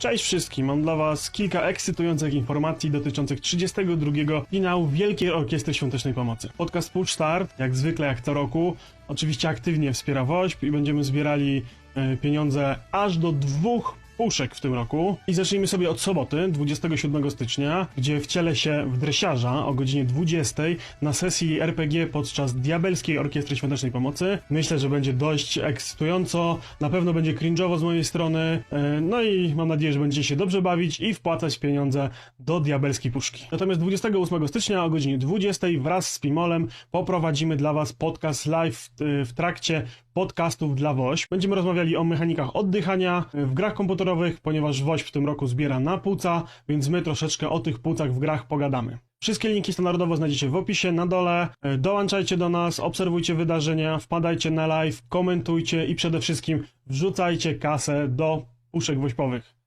Cześć wszystkim, mam dla Was kilka ekscytujących informacji dotyczących 32. finału Wielkiej Orkiestry Świątecznej Pomocy. Podcast Push Start, jak zwykle, jak co roku, oczywiście aktywnie wspiera WOŚP i będziemy zbierali e, pieniądze aż do dwóch puszek w tym roku. I zacznijmy sobie od soboty, 27 stycznia, gdzie wcielę się w dresiarza o godzinie 20 na sesji RPG podczas Diabelskiej Orkiestry Świątecznej Pomocy. Myślę, że będzie dość ekscytująco, na pewno będzie cringe'owo z mojej strony, e, no i mam nadzieję, że będziecie się dobrze bawić i wpłacać pieniądze do Diabelskiej Puszki. Natomiast 28 stycznia o godzinie 20 wraz z Pimolem poprowadzimy dla Was podcast live w, w trakcie podcastów dla WOŚ. Będziemy rozmawiali o mechanikach oddychania e, w grach komputerowych, ponieważ WOŚ w tym roku zbiera na płuca, więc my troszeczkę o tych płucach w grach pogadamy. Wszystkie linki standardowo znajdziecie w opisie na dole. E, Dołączajcie do nas, obserwujcie wydarzenia, wpadajcie na live, komentujcie i przede wszystkim wrzucajcie kasę do puszek wośpowych.